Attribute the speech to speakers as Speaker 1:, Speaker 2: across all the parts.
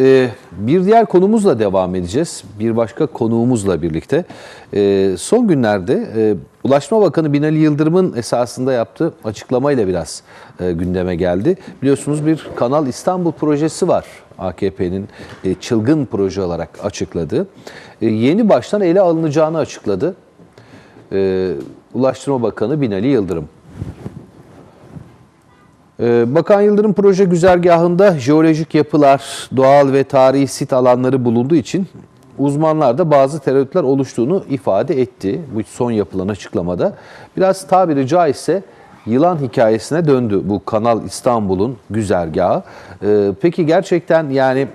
Speaker 1: Ee, bir diğer konumuzla devam edeceğiz. Bir başka konuğumuzla birlikte. Ee, son günlerde e, Ulaşma Bakanı Binali Yıldırım'ın esasında yaptığı açıklamayla biraz e, gündeme geldi. Biliyorsunuz bir Kanal İstanbul projesi var. AKP'nin e, çılgın proje olarak açıkladığı. E, yeni baştan ele alınacağını açıkladı. E, Ulaştırma Bakanı Binali Yıldırım. Ee, Bakan Yıldırım proje güzergahında jeolojik yapılar, doğal ve tarihi sit alanları bulunduğu için uzmanlar da bazı tereddütler oluştuğunu ifade etti bu son yapılan açıklamada. Biraz tabiri caizse yılan hikayesine döndü bu Kanal İstanbul'un güzergahı. Ee, Peki gerçekten yani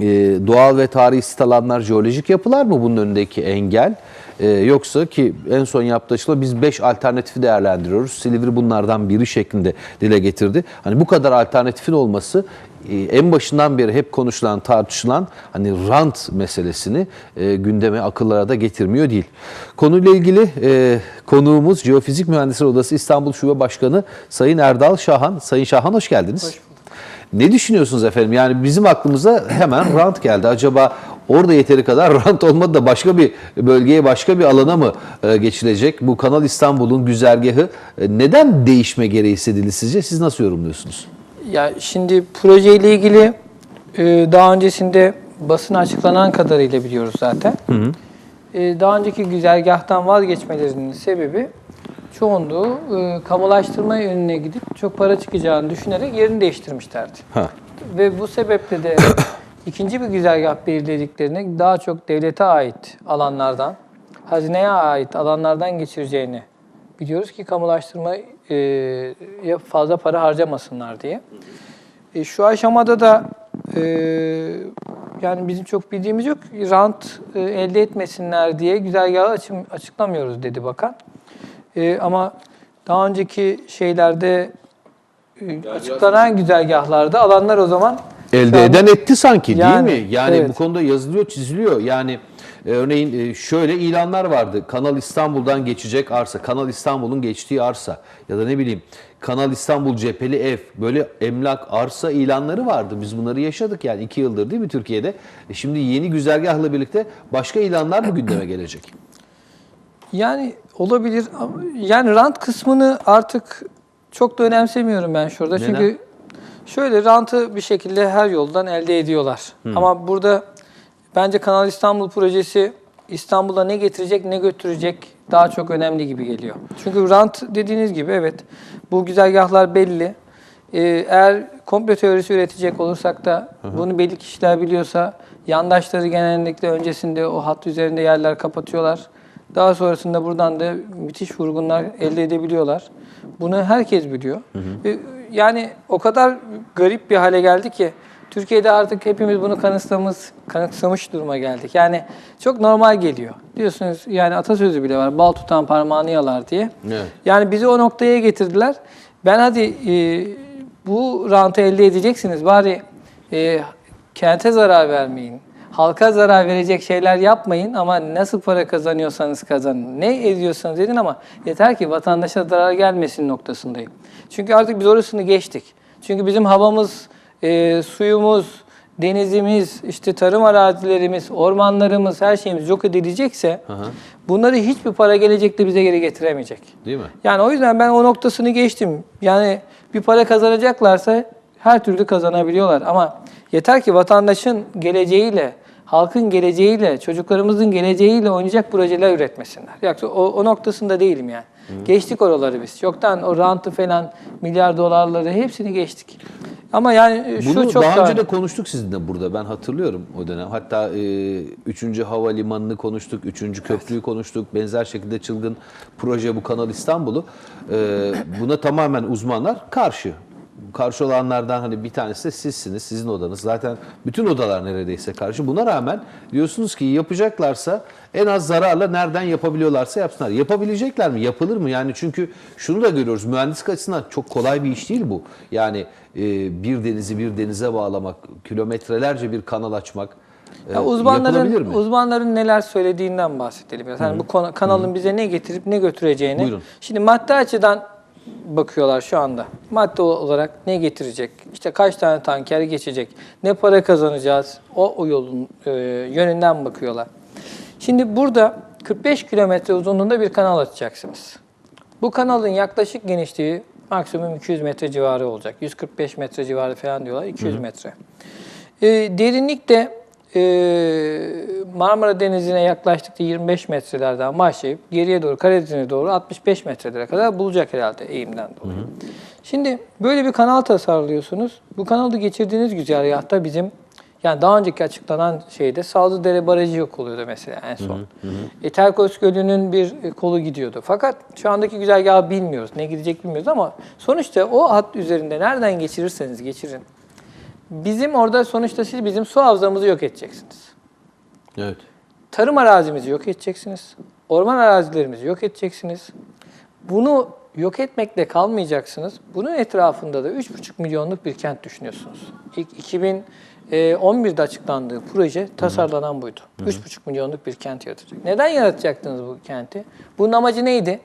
Speaker 1: e, doğal ve tarihi sit alanlar, jeolojik yapılar mı bunun önündeki engel? E, yoksa ki en son yaptığı açıklama biz 5 alternatifi değerlendiriyoruz. Silivri bunlardan biri şeklinde dile getirdi. Hani bu kadar alternatifin olması e, en başından beri hep konuşulan, tartışılan hani rant meselesini e, gündeme, akıllara da getirmiyor değil. Konuyla ilgili e, konuğumuz Jeofizik Mühendisleri Odası İstanbul Şube Başkanı Sayın Erdal Şahan. Sayın Şahan hoş geldiniz. Ne düşünüyorsunuz efendim? Yani bizim aklımıza hemen rant geldi. Acaba orada yeteri kadar rant olmadı da başka bir bölgeye, başka bir alana mı e, geçilecek? Bu Kanal İstanbul'un güzergahı e, neden değişme gereği hissedildi sizce? Siz nasıl yorumluyorsunuz?
Speaker 2: Ya şimdi projeyle ilgili e, daha öncesinde basına açıklanan kadarıyla biliyoruz zaten. E, Daha önceki güzergahtan vazgeçmelerinin sebebi çoğunluğu kamulaştırma yönüne gidip çok para çıkacağını düşünerek yerini değiştirmişlerdi.
Speaker 1: Ha.
Speaker 2: Ve bu sebeple de ikinci bir güzergah belirlediklerini daha çok devlete ait alanlardan, hazineye ait alanlardan geçireceğini biliyoruz ki kamulaştırma e, ya fazla para harcamasınlar diye. E, şu aşamada da e, yani bizim çok bildiğimiz yok. Rant e, elde etmesinler diye güzergahı açım, açıklamıyoruz dedi bakan. E, ama daha önceki şeylerde e, açıklanan güzergahlarda alanlar o zaman
Speaker 1: Elde eden etti sanki
Speaker 2: Yani,
Speaker 1: değil mi? Yani
Speaker 2: evet.
Speaker 1: bu konuda yazılıyor, çiziliyor. Yani e, örneğin e, şöyle ilanlar vardı. Kanal İstanbul'dan geçecek arsa, Kanal İstanbul'un geçtiği arsa ya da ne bileyim Kanal İstanbul cepheli ev, böyle emlak, arsa ilanları vardı. Biz bunları yaşadık yani iki yıldır değil mi Türkiye'de? E şimdi yeni güzergahla birlikte başka ilanlar mı gündeme gelecek?
Speaker 2: Yani olabilir. Yani rant kısmını artık çok da önemsemiyorum ben şurada.
Speaker 1: Neden?
Speaker 2: Çünkü şöyle rantı bir şekilde her yoldan elde ediyorlar. Ama burada bence Kanal İstanbul projesi İstanbul'a ne getirecek ne götürecek daha çok önemli gibi geliyor. Çünkü rant dediğiniz gibi evet bu güzergahlar belli. Ee, eğer komplo teorisi üretecek olursak da bunu belli kişiler biliyorsa yandaşları genellikle öncesinde o hat üzerinde yerler kapatıyorlar. Daha sonrasında buradan da müthiş vurgunlar elde edebiliyorlar. Bunu herkes biliyor. Ee, Yani o kadar garip bir hale geldi ki Türkiye'de artık hepimiz bunu kanıtsamış, kanıksamış duruma geldik. Yani çok normal geliyor. Diyorsunuz yani atasözü bile var. Bal tutan parmağını yalar diye.
Speaker 1: Evet.
Speaker 2: Yani bizi o noktaya getirdiler. Ben hadi e, bu rantı elde edeceksiniz. Bari e, kente zarar vermeyin. Halka zarar verecek şeyler yapmayın ama nasıl para kazanıyorsanız kazanın. Ne ediyorsanız edin ama yeter ki vatandaşa zarar gelmesin noktasındayım. Çünkü artık biz orasını geçtik. Çünkü bizim havamız, e, suyumuz, denizimiz, işte tarım arazilerimiz, ormanlarımız, her şeyimiz yok edilecekse bunları hiçbir para gelecekte bize geri getiremeyecek.
Speaker 1: Değil mi?
Speaker 2: Yani o yüzden ben o noktasını geçtim. Yani bir para kazanacaklarsa her türlü kazanabiliyorlar. Ama yeter ki vatandaşın geleceğiyle, halkın geleceğiyle, çocuklarımızın geleceğiyle oynayacak projeler üretmesinler. Yoksa o, o noktasında değilim yani. Geçtik oraları biz. Çoktan o rantı falan, milyar dolarları hepsini geçtik. Ama yani şu
Speaker 1: Bunu
Speaker 2: çok
Speaker 1: daha
Speaker 2: da-
Speaker 1: önce de konuştuk sizinle burada. Ben hatırlıyorum o dönem. Hatta 3. havalimanını konuştuk, 3. köprüyü konuştuk. Benzer şekilde çılgın proje bu Kanal İstanbul'u. E, buna tamamen uzmanlar karşı. Karşı olanlardan hani bir tanesi de sizsiniz, sizin odanız. Zaten bütün odalar neredeyse karşı. Buna rağmen diyorsunuz ki yapacaklarsa en az zararla nereden yapabiliyorlarsa yapsınlar. Yapabilecekler mi? Yapılır mı? Yani çünkü şunu da görüyoruz. Mühendislik açısından çok kolay bir iş değil bu. Yani e, bir denizi bir denize bağlamak, kilometrelerce bir kanal açmak e,
Speaker 2: Ya uzmanların
Speaker 1: mi?
Speaker 2: uzmanların neler söylediğinden bahsedelim. Yani bu konu- kanalın bize ne getirip ne götüreceğini.
Speaker 1: Buyurun.
Speaker 2: Şimdi madde açıdan bakıyorlar şu anda. Madde olarak ne getirecek? İşte kaç tane tanker geçecek? Ne para kazanacağız? O, o yolun e, yönünden bakıyorlar. Şimdi burada 45 kilometre uzunluğunda bir kanal açacaksınız. Bu kanalın yaklaşık genişliği maksimum 200 metre civarı olacak. 145 metre civarı falan diyorlar. 200 metre. E, derinlik de Marmara Denizi'ne yaklaştıkça 25 metrelerden başlayıp geriye doğru Karadeniz'e doğru 65 metrelere kadar bulacak herhalde eğimden dolayı. Şimdi böyle bir kanal tasarlıyorsunuz. Bu kanalı geçirdiğiniz güzergahta bizim yani daha önceki açıklanan şeyde Sazlıdere Barajı yok oluyordu mesela en son. E, Terkos Gölü'nün bir e, kolu gidiyordu. Fakat şu andaki güzergahı bilmiyoruz. Ne gidecek bilmiyoruz ama sonuçta o hat üzerinde nereden geçirirseniz geçirin. Bizim orada sonuçta siz bizim su havzamızı yok edeceksiniz.
Speaker 1: Evet.
Speaker 2: Tarım arazimizi yok edeceksiniz. Orman arazilerimizi yok edeceksiniz. Bunu yok etmekle kalmayacaksınız. Bunun etrafında da 3,5 milyonluk bir kent düşünüyorsunuz. İlk 2011'de açıklandığı proje tasarlanan buydu. 3,5 milyonluk bir kent yaratacak. Neden yaratacaktınız bu kenti? Bunun amacı neydi?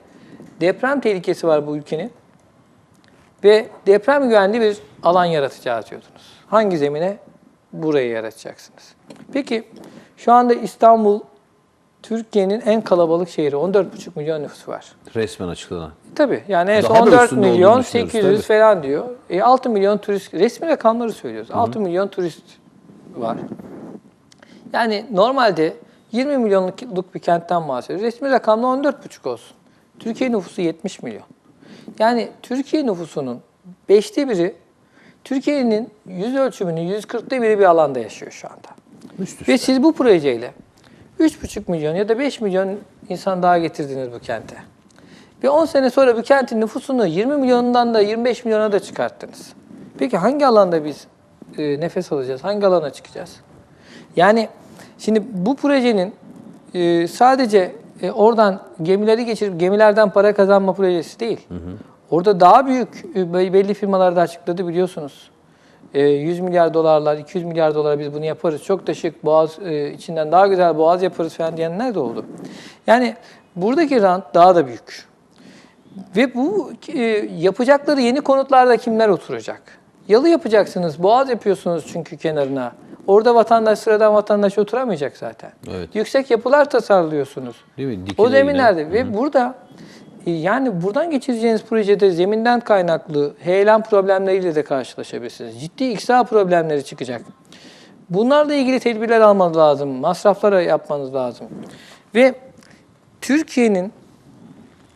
Speaker 2: Deprem tehlikesi var bu ülkenin ve deprem güvenli bir alan yaratacağız diyordunuz. Hangi zemine? Burayı yaratacaksınız. Peki şu anda İstanbul Türkiye'nin en kalabalık şehri. 14,5 milyon nüfusu var.
Speaker 1: Resmen açıklanan.
Speaker 2: Tabii yani en son
Speaker 1: Daha da
Speaker 2: 14
Speaker 1: üstünde
Speaker 2: milyon
Speaker 1: olduğunu düşünüyoruz,
Speaker 2: 800
Speaker 1: tabii.
Speaker 2: falan diyor. E, 6 milyon turist, resmi rakamları söylüyoruz. 6 milyon turist var. Yani normalde 20 milyonluk bir kentten bahsediyoruz. Resmi rakamda 14,5 olsun. Türkiye nüfusu 70 milyon. Yani Türkiye nüfusunun beşte biri Türkiye'nin yüz ölçümünün 140'ta biri bir alanda yaşıyor şu anda.
Speaker 1: Üst üste.
Speaker 2: Ve siz bu projeyle 3,5 milyon ya da 5 milyon insan daha getirdiniz bu kente. Ve 10 sene sonra bu kentin nüfusunu 20 milyondan da 25 milyona da çıkarttınız. Peki hangi alanda biz e, nefes alacağız? Hangi alana çıkacağız? Yani şimdi bu projenin e, sadece e, oradan gemileri geçirip gemilerden para kazanma projesi değil. Orada daha büyük e, belli firmalar da açıkladı biliyorsunuz. E, 100 milyar dolarlar, 200 milyar dolar biz bunu yaparız. Çok da şık boğaz e, içinden daha güzel boğaz yaparız falan diyenler de oldu. Yani buradaki rant daha da büyük. Ve bu e, yapacakları yeni konutlarda kimler oturacak? Yalı yapacaksınız, boğaz yapıyorsunuz çünkü kenarına. Orada vatandaş, sıradan vatandaş oturamayacak zaten.
Speaker 1: Evet.
Speaker 2: Yüksek yapılar tasarlıyorsunuz.
Speaker 1: Değil mi? Dikine
Speaker 2: O zeminlerde ve burada e, yani buradan geçireceğiniz projede zeminden kaynaklı heyelan problemleriyle de karşılaşabilirsiniz. Ciddi iksa problemleri çıkacak. Bunlarla ilgili tedbirler almanız lazım. Masraflara yapmanız lazım. Ve Türkiye'nin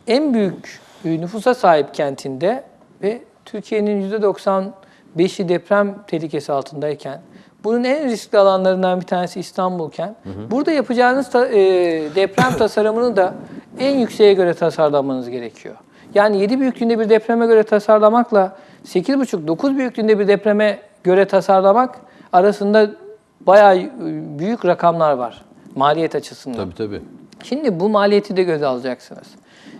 Speaker 2: en büyük e, nüfusa sahip kentinde ve Türkiye'nin %95'i deprem tehlikesi altındayken bunun en riskli alanlarından bir tanesi İstanbul'ken burada yapacağınız ta- e, deprem tasarımını da en yükseğe göre tasarlamanız gerekiyor. Yani 7 büyüklüğünde bir depreme göre tasarlamakla 8,5-9 büyüklüğünde bir depreme göre tasarlamak arasında bayağı e, büyük rakamlar var maliyet açısından.
Speaker 1: Tabii tabii.
Speaker 2: Şimdi bu maliyeti de göze alacaksınız.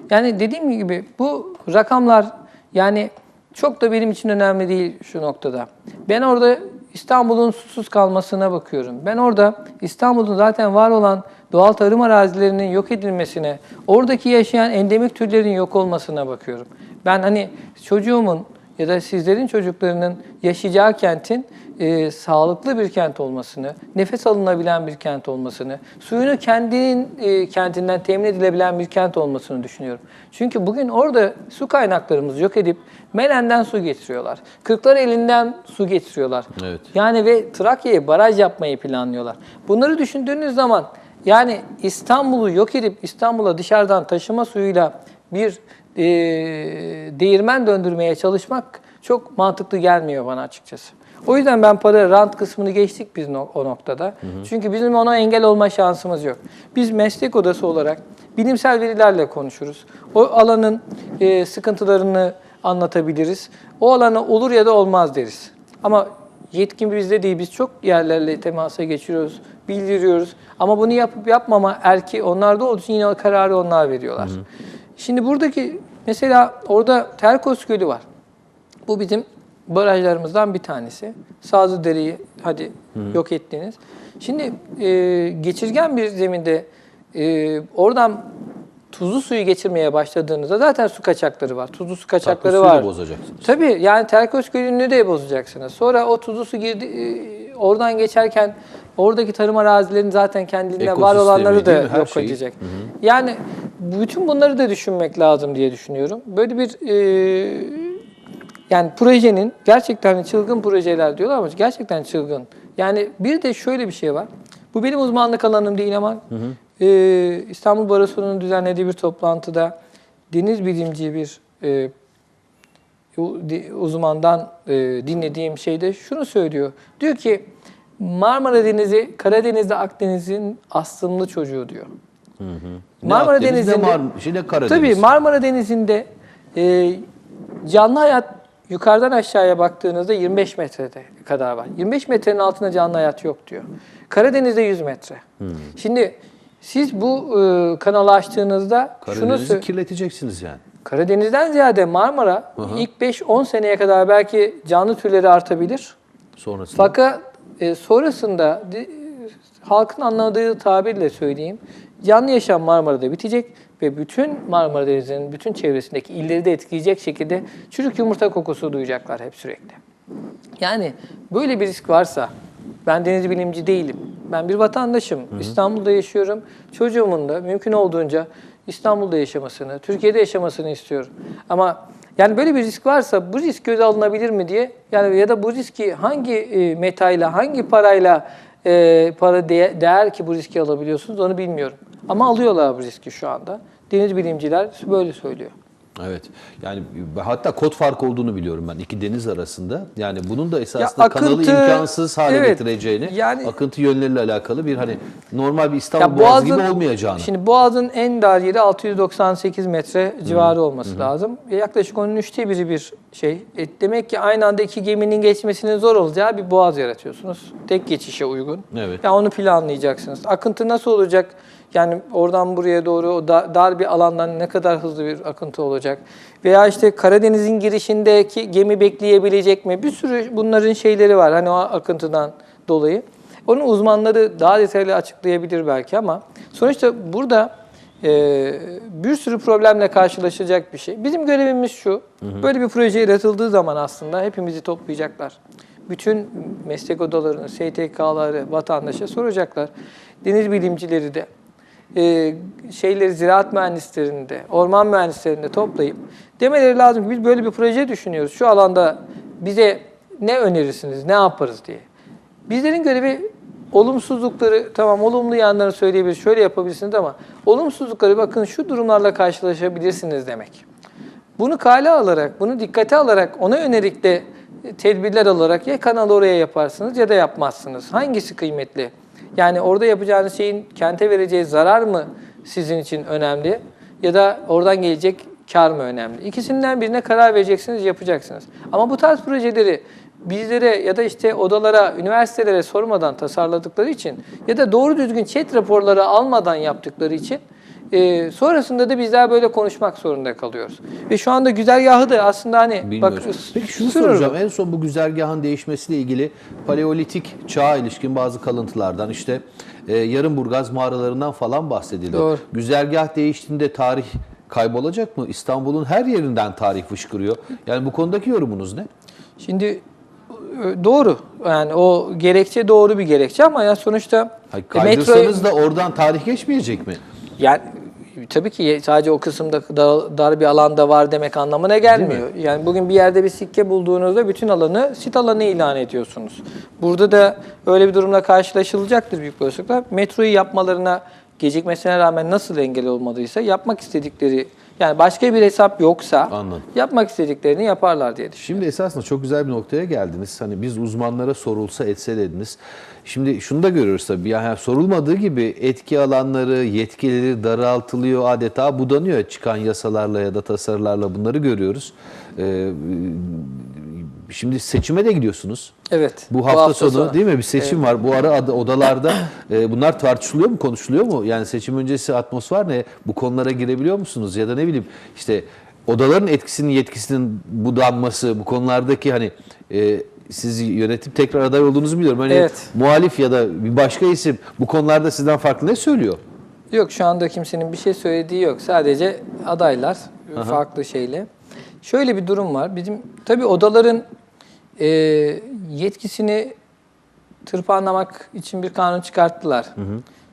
Speaker 2: Yani dediğim gibi bu rakamlar yani çok da benim için önemli değil şu noktada. Ben orada İstanbul'un susuz kalmasına bakıyorum. Ben orada İstanbul'un zaten var olan doğal tarım arazilerinin yok edilmesine, oradaki yaşayan endemik türlerin yok olmasına bakıyorum. Ben hani çocuğumun ya da sizlerin çocuklarının yaşayacağı kentin e, sağlıklı bir kent olmasını, nefes alınabilen bir kent olmasını, suyunu kendinin e, kentinden temin edilebilen bir kent olmasını düşünüyorum. Çünkü bugün orada su kaynaklarımızı yok edip Melen'den su getiriyorlar. Kırklareli'nden su getiriyorlar.
Speaker 1: Evet.
Speaker 2: Yani ve Trakya'ya baraj yapmayı planlıyorlar. Bunları düşündüğünüz zaman yani İstanbul'u yok edip İstanbul'a dışarıdan taşıma suyuyla bir e, değirmen döndürmeye çalışmak çok mantıklı gelmiyor bana açıkçası. O yüzden ben para rant kısmını geçtik biz no- o noktada. Çünkü bizim ona engel olma şansımız yok. Biz meslek odası olarak bilimsel verilerle konuşuruz. O alanın e, sıkıntılarını anlatabiliriz. O alana olur ya da olmaz deriz. Ama yetkin bizde değil. Biz çok yerlerle temasa geçiriyoruz, bildiriyoruz. Ama bunu yapıp yapmama erki onlarda olduğu için yine o kararı onlar veriyorlar. Şimdi buradaki mesela orada Terkos Gölü var. Bu bizim barajlarımızdan bir tanesi. Sazlıdere'yi hadi yok ettiniz. Şimdi e, geçirgen bir zeminde e, oradan tuzlu suyu geçirmeye başladığınızda zaten su kaçakları var. Tuzlu su kaçakları
Speaker 1: suyu
Speaker 2: var.
Speaker 1: bozacaksınız.
Speaker 2: Tabii yani terkos gölünü de bozacaksınız. Sonra o tuzlu su girdi e, oradan geçerken oradaki tarım arazilerinin zaten kendiliğinden var olanları da yok
Speaker 1: şeyi.
Speaker 2: edecek. Yani bütün bunları da düşünmek lazım diye düşünüyorum. Böyle bir e, yani projenin gerçekten çılgın projeler diyorlar ama gerçekten çılgın. Yani bir de şöyle bir şey var. Bu benim uzmanlık alanım değil ama e, İstanbul Barosu'nun düzenlediği bir toplantıda deniz bilimci bir e, uzmandan e, dinlediğim şeyde şunu söylüyor. Diyor ki Marmara Denizi Karadeniz'de Akdeniz'in aslımlı çocuğu diyor.
Speaker 1: Ne
Speaker 2: Marmara
Speaker 1: Akdeniz,
Speaker 2: Denizi'nde
Speaker 1: Mar- şey, ne Karadeniz.
Speaker 2: Tabii Marmara Denizi'nde e, canlı hayat yukarıdan aşağıya baktığınızda 25 metrede kadar var. 25 metrenin altında canlı hayat yok diyor. Karadeniz'de 100 metre.
Speaker 1: Hmm.
Speaker 2: Şimdi siz bu e, kanalı açtığınızda şunu
Speaker 1: Karadeniz'i
Speaker 2: sö-
Speaker 1: kirleteceksiniz yani.
Speaker 2: Karadeniz'den ziyade Marmara
Speaker 1: Hı hı.
Speaker 2: ilk 5-10 seneye kadar belki canlı türleri artabilir.
Speaker 1: Sonrasında.
Speaker 2: Fakat e, sonrasında halkın anladığı tabirle söyleyeyim. Canlı yaşam Marmara'da bitecek ve bütün Marmara Denizi'nin bütün çevresindeki illeri de etkileyecek şekilde çürük yumurta kokusu duyacaklar hep sürekli. Yani böyle bir risk varsa ben deniz bilimci değilim. Ben bir vatandaşım. İstanbul'da yaşıyorum. Çocuğumun da mümkün olduğunca İstanbul'da yaşamasını, Türkiye'de yaşamasını istiyorum. Ama yani böyle bir risk varsa bu risk göze alınabilir mi diye yani ya da bu riski hangi e, metayla, hangi parayla e, para değer, değer ki bu riski alabiliyorsunuz onu bilmiyorum. Ama alıyorlar bu riski şu anda. Deniz bilimciler böyle söylüyor.
Speaker 1: Evet. Yani hatta kod farkı olduğunu biliyorum ben iki deniz arasında. Yani bunun da esasında
Speaker 2: Ya akıntı-
Speaker 1: kanalı imkansız hale
Speaker 2: evet,
Speaker 1: getireceğini,
Speaker 2: yani-
Speaker 1: akıntı yönleriyle alakalı bir hani normal bir İstanbul Boğazı gibi
Speaker 2: Boğaz'ın-
Speaker 1: olmayacağını.
Speaker 2: Şimdi Boğaz'ın en dar yeri 698 metre civarı olması lazım. E, Yaklaşık onun üçte biri bir şey. E, demek ki aynı anda iki geminin geçmesinin zor olacağı bir boğaz yaratıyorsunuz. Tek geçişe uygun.
Speaker 1: Evet.
Speaker 2: Ya onu planlayacaksınız. Akıntı nasıl olacak? Yani oradan buraya doğru o da- dar bir alandan ne kadar hızlı bir akıntı olacak? Veya işte Karadeniz'in girişindeki gemi bekleyebilecek mi? Bir sürü bunların şeyleri var hani o akıntıdan dolayı. Onun uzmanları daha detaylı açıklayabilir belki ama sonuçta burada e, bir sürü problemle karşılaşacak bir şey. Bizim görevimiz şu, böyle bir proje yaratıldığı zaman aslında hepimizi toplayacaklar. Bütün meslek odalarını, STK'ları, vatandaşa soracaklar. Deniz bilimcileri de, e, şeyleri ziraat mühendislerini de, orman mühendislerini de toplayıp demeleri lazım ki biz böyle bir proje düşünüyoruz. Şu alanda bize ne önerirsiniz, ne yaparız diye. Bizlerin görevi olumsuzlukları, tamam olumlu yanlarını söyleyebilir, şöyle yapabilirsiniz ama olumsuzlukları bakın şu durumlarla karşılaşabilirsiniz demek. Bunu kale alarak, bunu dikkate alarak ona yönelik de tedbirler alarak ya kanalı oraya yaparsınız ya da yapmazsınız. Hangisi kıymetli? Yani orada yapacağınız şeyin kente vereceği zarar mı sizin için önemli ya da oradan gelecek kar mı önemli? İkisinden birine karar vereceksiniz, yapacaksınız. Ama bu tarz projeleri bizlere ya da işte odalara, üniversitelere sormadan tasarladıkları için ya da doğru düzgün chat raporları almadan yaptıkları için e, sonrasında da bizler böyle konuşmak zorunda kalıyoruz. Ve şu anda güzergahı da aslında hani bak.
Speaker 1: Peki şunu
Speaker 2: sürüyorum.
Speaker 1: soracağım. En son bu güzergahın değişmesiyle ilgili paleolitik çağa ilişkin bazı kalıntılardan işte e, Yarımburgaz mağaralarından falan bahsedildi.
Speaker 2: Doğru.
Speaker 1: Güzergah değiştiğinde tarih kaybolacak mı? İstanbul'un her yerinden tarih fışkırıyor. Yani bu konudaki yorumunuz ne?
Speaker 2: Şimdi e, doğru. Yani o gerekçe doğru bir gerekçe ama ya sonuçta
Speaker 1: Hayır,
Speaker 2: e, metro
Speaker 1: kaydırsanız da oradan tarih geçmeyecek mi?
Speaker 2: yani tabii ki sadece o kısımda dar, dar bir alanda var demek anlamına gelmiyor. Yani bugün bir yerde bir sikke bulduğunuzda bütün alanı sit alanı ilan ediyorsunuz. Burada da öyle bir durumla karşılaşılacaktır büyük olasılıkla. Metroyu yapmalarına gecikmesine rağmen nasıl engel olmadıysa yapmak istedikleri yani başka bir hesap yoksa
Speaker 1: Anladım.
Speaker 2: yapmak istediklerini yaparlar diye düşünüyorum.
Speaker 1: Şimdi esasında çok güzel bir noktaya geldiniz. Hani biz uzmanlara sorulsa etse dediniz. Şimdi şunu da görüyoruz tabii. Yani sorulmadığı gibi etki alanları, yetkileri daraltılıyor, adeta budanıyor çıkan yasalarla ya da tasarılarla bunları görüyoruz. Ee, şimdi seçime de gidiyorsunuz.
Speaker 2: Evet.
Speaker 1: Bu hafta, sonu, değil mi? Bir seçim var. Bu ara odalarda e, bunlar tartışılıyor mu, konuşuluyor mu? Yani seçim öncesi atmosfer ne? Bu konulara girebiliyor musunuz? Ya da ne bileyim işte odaların etkisinin, yetkisinin budanması, bu konulardaki hani e, siz yönetip tekrar aday olduğunuzu biliyorum. Hani
Speaker 2: Evet.
Speaker 1: muhalif ya da bir başka isim bu konularda sizden farklı ne söylüyor?
Speaker 2: Yok şu anda kimsenin bir şey söylediği yok. Sadece adaylar farklı şeyle. Şöyle bir durum var. Bizim tabii odaların e, yetkisini tırpanlamak için bir kanun çıkarttılar.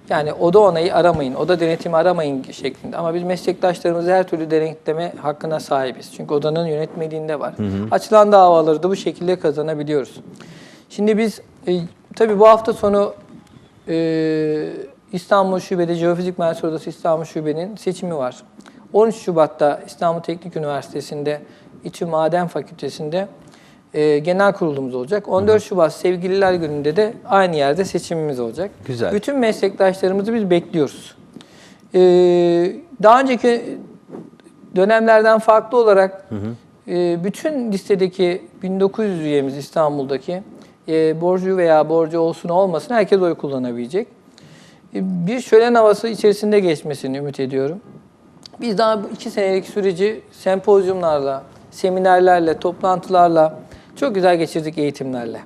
Speaker 2: Yani oda onayı aramayın, oda denetimi aramayın şeklinde. Ama biz meslektaşlarımızı her türlü denetleme hakkına sahibiz. Çünkü odanın yönetmeliğinde var. Açılan davaları da bu şekilde kazanabiliyoruz. Şimdi biz e, tabii bu hafta sonu e, İstanbul Şube'de Jeofizik Mühendisleri Odası İstanbul Şube'nin seçimi var. 13 Şubat'ta İstanbul Teknik Üniversitesi'nde İTÜ Maden Fakültesi'nde e, genel kurulumuz olacak. 14 Şubat Sevgililer Günü'nde de aynı yerde seçimimiz olacak.
Speaker 1: Güzel.
Speaker 2: Bütün meslektaşlarımızı biz bekliyoruz. E, daha önceki dönemlerden farklı olarak e, bütün listedeki 1900 üyemiz İstanbul'daki e, borcu veya borcu olsun olmasın herkes oy kullanabilecek. E, bir şölen havası içerisinde geçmesini ümit ediyorum. Biz daha bu iki senelik süreci sempozyumlarla, seminerlerle, toplantılarla çok güzel geçirdik eğitimlerle.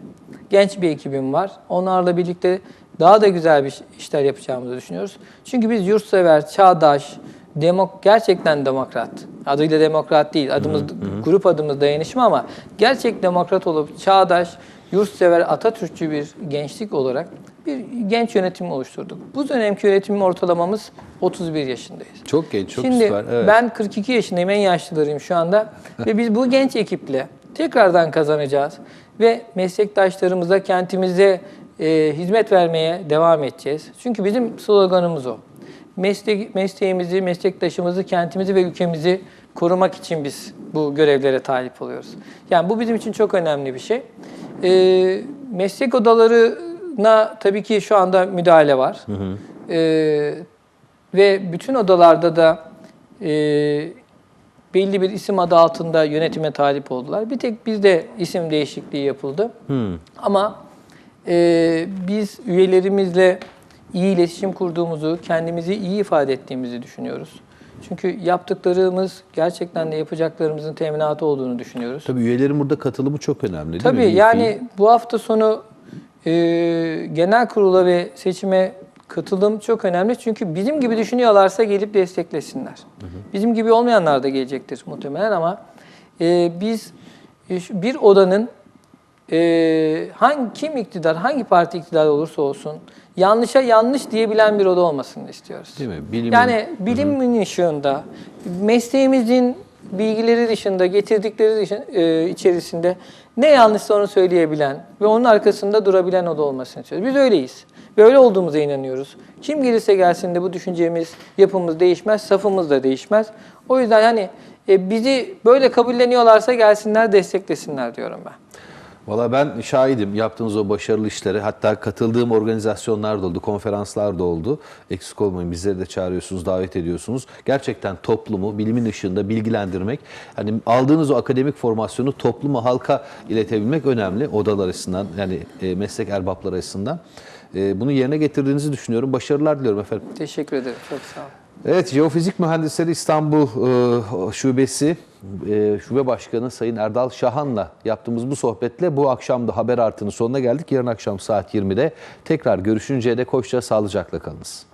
Speaker 2: Genç bir ekibim var. Onlarla birlikte daha da güzel bir işler yapacağımızı düşünüyoruz. Çünkü biz yurtsever, çağdaş, demok gerçekten demokrat. Adıyla demokrat değil. Adımız grup adımız dayanışma ama gerçek demokrat olup çağdaş, yurtsever, Atatürkçü bir gençlik olarak bir genç yönetim oluşturduk. Bu dönemki yönetim ortalamamız 31 yaşındayız.
Speaker 1: Çok genç, çok
Speaker 2: Şimdi
Speaker 1: süper. Evet.
Speaker 2: ben 42 yaşındayım, en yaşlılarıyım şu anda. ve biz bu genç ekiple tekrardan kazanacağız. Ve meslektaşlarımıza, kentimize e, hizmet vermeye devam edeceğiz. Çünkü bizim sloganımız o. Meslek, mesleğimizi, meslektaşımızı, kentimizi ve ülkemizi korumak için biz bu görevlere talip oluyoruz. Yani bu bizim için çok önemli bir şey. E, meslek odalarına tabii ki şu anda müdahale var. E, ve bütün odalarda da e, belli bir isim adı altında yönetime talip oldular. Bir tek bizde isim değişikliği yapıldı. Ama e, biz üyelerimizle iyi iletişim kurduğumuzu, kendimizi iyi ifade ettiğimizi düşünüyoruz. Çünkü yaptıklarımız gerçekten de yapacaklarımızın teminatı olduğunu düşünüyoruz.
Speaker 1: Tabii üyelerin burada katılımı çok önemli değil
Speaker 2: Tabii
Speaker 1: mi?
Speaker 2: Yani bu hafta sonu e, genel kurula ve seçime katılım çok önemli. Çünkü bizim gibi düşünüyorlarsa gelip desteklesinler. Bizim gibi olmayanlar da gelecektir muhtemelen ama e, biz e, bir odanın e, hangi kim iktidar, hangi parti iktidar olursa olsun yanlışa yanlış diyebilen bir oda olmasını istiyoruz.
Speaker 1: Değil mi? Bilimin-
Speaker 2: Yani bilimin ışığında, mesleğimizin bilgileri dışında, getirdikleri dışın- e, içerisinde ne yanlışsa onu söyleyebilen ve onun arkasında durabilen o da olmasını istiyoruz. Biz öyleyiz ve öyle olduğumuza inanıyoruz. Kim gelirse gelsin de bu düşüncemiz, yapımız değişmez, safımız da değişmez. O yüzden hani e, bizi böyle kabulleniyorlarsa gelsinler, desteklesinler diyorum ben.
Speaker 1: Valla ben şahidim yaptığınız o başarılı işlere. Hatta katıldığım organizasyonlar da oldu, konferanslar da oldu. Eksik olmayın bizleri de çağırıyorsunuz, davet ediyorsunuz. Gerçekten toplumu bilimin ışığında bilgilendirmek, hani aldığınız o akademik formasyonu topluma, halka iletebilmek önemli odalar açısından, yani e, meslek erbapları açısından. E, bunu yerine getirdiğinizi düşünüyorum. Başarılar diliyorum efendim.
Speaker 2: Teşekkür ederim. Çok sağ olun.
Speaker 1: Evet, Jeofizik Mühendisleri İstanbul e, Şubesi e, Şube Başkanı Sayın Erdal Şahan'la yaptığımız bu sohbetle bu akşam da haber artının sonuna geldik. Yarın akşam saat 20'de tekrar görüşünceye dek hoşça sağlıcakla kalınız.